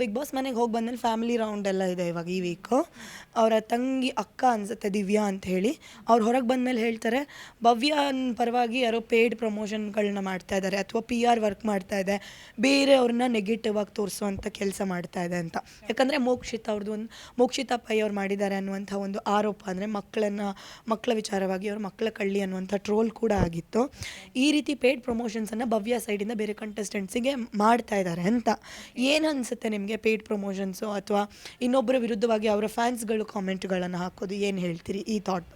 Big boss ಮನೆಗೆ ಹೋಗಿ ಬಂದ್ಮೇಲೆ ಫ್ಯಾಮಿಲಿ ರೌಂಡ್ ಎಲ್ಲ ಇದೆ ಇವಾಗ ಈ ವೀಕು ಅವರ ತಂಗಿ ಅಕ್ಕ ಅನ್ಸುತ್ತೆ ದಿವ್ಯಾ ಅಂತ ಹೇಳಿ. ಅವ್ರು ಹೊರಗೆ ಬಂದಮೇಲೆ ಹೇಳ್ತಾರೆ, ಭವ್ಯನ ಪರವಾಗಿ ಯಾರೋ ಪೇಯ್ಡ್ ಪ್ರಮೋಷನ್ಗಳನ್ನ ಮಾಡ್ತಾ ಇದ್ದಾರೆ ಅಥವಾ ಪಿ ಆರ್ ವರ್ಕ್ ಮಾಡ್ತಾ ಇದೆ. ಬೇರೆಯವ್ರನ್ನ ನೆಗೆಟಿವ್ ಆಗಿ ತೋರಿಸುವಂಥ ಕೆಲಸ ಮಾಡ್ತಾ ಇದೆ ಅಂತ. ಯಾಕಂದರೆ ಮೋಕ್ಷಿತ ಅವ್ರದ್ದು ಒಂದು, ಮೋಕ್ಷಿತ ಪೈ ಅವ್ರು ಮಾಡಿದ್ದಾರೆ ಅನ್ನುವಂಥ ಒಂದು ಆರೋಪ ಅಂದರೆ ಮಕ್ಕಳನ್ನು ಮಕ್ಕಳ ವಿಚಾರವಾಗಿ ಅವ್ರ ಮಕ್ಕಳ ಕಳ್ಳಿ ಅನ್ನುವಂಥ ಟ್ರೋಲ್ ಕೂಡ ಆಗಿತ್ತು. ಈ ರೀತಿ ಪೇಯ್ಡ್ ಪ್ರಮೋಷನ್ಸನ್ನು ಭವ್ಯ ಸೈಡಿಂದ ಬೇರೆ ಕಂಟೆಸ್ಟೆಂಟ್ಸಿಗೆ ಮಾಡ್ತಾ ಇದ್ದಾರೆ ಅಂತ. ಏನು ಅನಿಸುತ್ತೆ ನಿಮಗೆ ಪೇಯ್ಡ್ ಪ್ರಮೋಷನ್ಸು ಅಥವಾ ಇನ್ನೊಬ್ಬರ ವಿರುದ್ಧವಾಗಿ ಅವರ ಫ್ಯಾನ್ಸ್ಗಳು ಕಾಮೆಂಟ್ಗಳನ್ನು ಹಾಕೋದು ಏನು ಹೇಳ್ತೀರಿ? ಈ ಥಾಟ್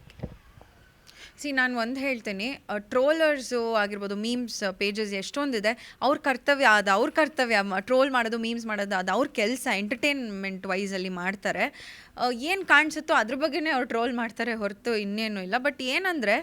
ಸಿ ನಾನು ಒಂದು ಹೇಳ್ತೀನಿ ಟ್ರೋಲರ್ಸು ಆಗಿರ್ಬೋದು ಮೀಮ್ಸ್ ಪೇಜಸ್ ಎಷ್ಟೊಂದಿದೆ, ಅವ್ರ ಕರ್ತವ್ಯ ಅದು ಅವ್ರ ಕರ್ತವ್ಯ ಟ್ರೋಲ್ ಮಾಡೋದು ಮೀಮ್ಸ್ ಮಾಡೋದು ಅದು ಅವ್ರ ಕೆಲಸ ಎಂಟರ್ಟೈನ್ಮೆಂಟ್ ವೈಸಲ್ಲಿ ಮಾಡ್ತಾರೆ. ಏನು ಕಾಣಿಸುತ್ತೋ ಅದ್ರ ಬಗ್ಗೆನೇ ಅವ್ರು ಟ್ರೋಲ್ ಮಾಡ್ತಾರೆ ಹೊರತು ಇನ್ನೇನು ಇಲ್ಲ. ಬಟ್ ಏನಂದರೆ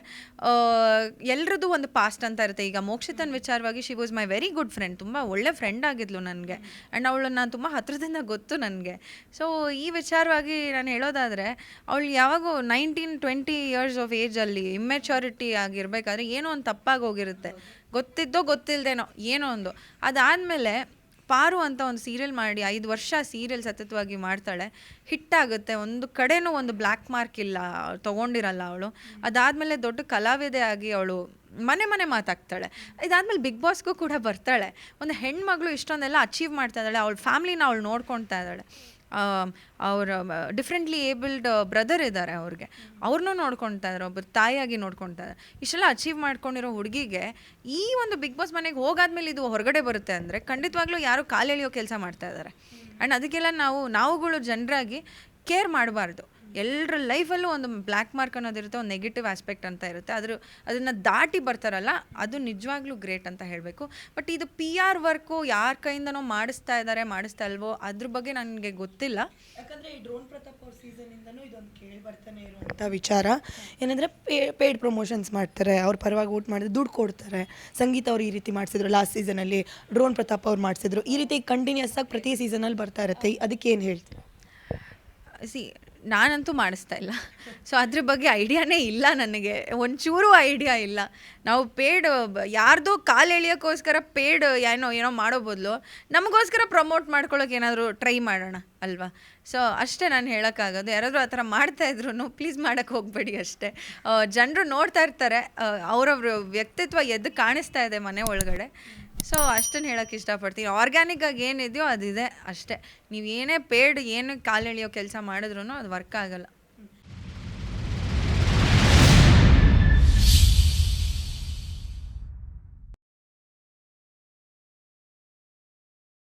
ಎಲ್ರದ್ದು ಒಂದು ಪಾಸ್ಟ್ ಅಂತ ಇರುತ್ತೆ. ಈಗ ಮೋಕ್ಷಿತನ್ ವಿಚಾರವಾಗಿ she was my very good friend ತುಂಬ ಒಳ್ಳೆ ಫ್ರೆಂಡ್ ಆಗಿದ್ಲು ನನಗೆ. ಆ್ಯಂಡ್ ಅವಳು ನಾನು ತುಂಬ ಹತ್ತಿರದಿಂದ ಗೊತ್ತು ನನಗೆ. ಸೊ ಈ ವಿಚಾರವಾಗಿ ನಾನು ಹೇಳೋದಾದರೆ, ಅವಳು ಯಾವಾಗೂ ನೈನ್ಟೀನ್ ಟ್ವೆಂಟಿ ಇಯರ್ಸ್ ಆಫ್ ಏಜಲ್ಲಿ ಇಮ್ಮೆಚುರಿಟಿ ಆಗಿರ್ಬೇಕಾದ್ರೆ ಏನೋ ಒಂದು ತಪ್ಪಾಗಿ ಹೋಗಿರುತ್ತೆ. ಗೊತ್ತಿದ್ದೋ ಗೊತ್ತಿಲ್ಲದೇನೋ ಏನೋ ಒಂದು. ಅದಾದಮೇಲೆ ಪಾರು ಅಂತ ಒಂದು ಸೀರಿಯಲ್ ಮಾಡಿ, ಐದು ವರ್ಷ ಸೀರಿಯಲ್ ಸತತವಾಗಿ ಮಾಡ್ತಾಳೆ. ಹಿಟ್ಟಾಗುತ್ತೆ ಒಂದು ಕಡೆನೂ ಒಂದು ಬ್ಲ್ಯಾಕ್ ಮಾರ್ಕ್ ಇಲ್ಲ, ತೊಗೊಂಡಿರಲ್ಲ ಅವಳು. ಅದಾದಮೇಲೆ ದೊಡ್ಡ ಕಲಾವಿದೆ ಆಗಿ ಅವಳು ಮನೆ ಮನೆ ಮಾತಾಗ್ತಾಳೆ ಇದಾದಮೇಲೆ ಬಿಗ್ ಬಾಸ್ಗೂ ಕೂಡ ಬರ್ತಾಳೆ. ಒಂದು ಹೆಣ್ಮಗಳು ಇಷ್ಟೊಂದೆಲ್ಲ ಅಚೀವ್ ಮಾಡ್ತಾ ಇದ್ದಾಳೆ. ಅವಳ ಫ್ಯಾಮ್ಲಿನ ಅವಳು ನೋಡ್ಕೊಳ್ತಾ ಇದ್ದಾಳೆ. ಅವರ ಡಿಫ್ರೆಂಟ್ಲಿ ಏಬಲ್ಡ್ ಬ್ರದರ್ ಇದ್ದಾರೆ ಅವ್ರಿಗೆ. ಅವ್ರನ್ನೂ ನೋಡ್ಕೊಳ್ತಾ ಇದ್ದಾರೆ ಒಬ್ಬರು ತಾಯಿಯಾಗಿ ನೋಡ್ಕೊಳ್ತಾ ಇದ್ದಾರೆ ಇಷ್ಟೆಲ್ಲ ಅಚೀವ್ ಮಾಡ್ಕೊಂಡಿರೋ ಹುಡುಗಿಗೆ ಈ ಒಂದು ಬಿಗ್ ಬಾಸ್ ಮನೆಗೆ ಹೋಗಾದ್ಮೇಲೆ ಇದು ಹೊರಗಡೆ ಬರುತ್ತೆ ಅಂದರೆ ಖಂಡಿತವಾಗ್ಲೂ ಯಾರು ಕಾಲೆಳೆಯೋ ಕೆಲಸ ಮಾಡ್ತಾ ಇದ್ದಾರೆ ಆ್ಯಂಡ್ ಅದಕ್ಕೆಲ್ಲ ನಾವು, ನಾವುಗಳು ಜನರಾಗಿ ಕೇರ್ ಮಾಡಬಾರ್ದು. ಎಲ್ಲರ ಲೈಫಲ್ಲೂ ಒಂದು ಬ್ಲ್ಯಾಕ್ ಮಾರ್ಕ್ ಅನ್ನೋದಿರುತ್ತೆ ಒಂದು ನೆಗೆಟಿವ್ ಆಸ್ಪೆಕ್ಟ್ ಅಂತ ಇರುತ್ತೆ. ಅದ್ರ ಅದನ್ನು ದಾಟಿ ಬರ್ತಾರಲ್ಲ ಅದು ನಿಜವಾಗ್ಲೂ ಗ್ರೇಟ್ ಅಂತ ಹೇಳಬೇಕು. ಬಟ್ ಇದು ಪಿ ಆರ್ ವರ್ಕು ಯಾರ ಕೈಯಿಂದನೋ ಮಾಡಿಸ್ತಾ ಇದ್ದಾರೆ ಮಾಡಿಸ್ತಾ ಇಲ್ವೋ ಅದ್ರ ಬಗ್ಗೆ ನನಗೆ ಗೊತ್ತಿಲ್ಲ. ಯಾಕಂದರೆ ಈ ಡ್ರೋನ್ ಪ್ರತಾಪ್ ಅವ್ರ ಸೀಸನಿಂದನೂ ಇದೊಂದು ಕೇಳಿ ಬರ್ತಾನೆ ಇರುವಂಥ ವಿಚಾರ. ಏನಂದರೆ ಪೇ ಪೇಯ್ಡ್ ಪ್ರಮೋಷನ್ಸ್ ಮಾಡ್ತಾರೆ ಅವ್ರ ಪರವಾಗಿ ಊಟ ಮಾಡಿದ್ರೆ ದುಡ್ಡು ಕೊಡ್ತಾರೆ. ಸಂಗೀತ ಅವ್ರು ಈ ರೀತಿ ಮಾಡಿಸಿದ್ರು ಲಾಸ್ಟ್ ಸೀಸನಲ್ಲಿ ಡ್ರೋನ್ ಪ್ರತಾಪ್ ಅವ್ರು ಮಾಡಿಸಿದ್ರು. ಈ ರೀತಿ ಕಂಟಿನ್ಯೂಸ್ ಆಗಿ ಪ್ರತಿ ಸೀಸನಲ್ಲಿ ಬರ್ತಾ ಇರುತ್ತೆ. ಅದಕ್ಕೆ ಏನು ಹೇಳ್ತೀವಿ ಸಿ ನಾನಂತೂ ಮಾಡಿಸ್ತಾ ಇಲ್ಲ. ಸೊ ಅದ್ರ ಬಗ್ಗೆ ಐಡಿಯಾನೇ ಇಲ್ಲ ನನಗೆ. ಒಂಚೂರು ಐಡಿಯಾ ಇಲ್ಲ. ನಾವು ಪೇಡ್ ಯಾರ್ದೋ ಕಾಲು ಎಳಿಯೋಕ್ಕೋಸ್ಕರ ಪೇಡ್ ಏನೋ ಏನೋ ಮಾಡೋ ಬದಲು ನಮಗೋಸ್ಕರ ಪ್ರಮೋಟ್ ಮಾಡ್ಕೊಳ್ಳೋಕೆ ಏನಾದರೂ ಟ್ರೈ ಮಾಡೋಣ ಅಲ್ವಾ? ಸೊ ಅಷ್ಟೇ ನಾನು ಹೇಳೋಕ್ಕಾಗೋದು. ಯಾರಾದರೂ ಆ ಥರ ಮಾಡ್ತಾ ಇದ್ರು ಪ್ಲೀಸ್ ಮಾಡೋಕ್ಕೆ ಹೋಗಬೇಡಿ ಅಷ್ಟೇ. ಜನರು ನೋಡ್ತಾ ಇರ್ತಾರೆ. ಅವರವ್ರ ವ್ಯಕ್ತಿತ್ವ ಎದ್ದು ಕಾಣಿಸ್ತಾ ಇದೆ ಮನೆ ಒಳಗಡೆ. ಸೊ ಅಷ್ಟನ್ನು ಹೇಳೋಕ್ಕೆ ಇಷ್ಟಪಡ್ತೀನಿ. ಆರ್ಗ್ಯಾನಿಕ್ ಆಗಿ ಏನಿದೆಯೋ ಅದಿದೆ ಅಷ್ಟೇ. ನೀವು ಏನೇ ಪೇಡ್ ಏನು ಎಳೆಯೋ ಕೆಲಸ ಮಾಡಿದ್ರು ಅದು ವರ್ಕ್ ಆಗಲ್ಲ.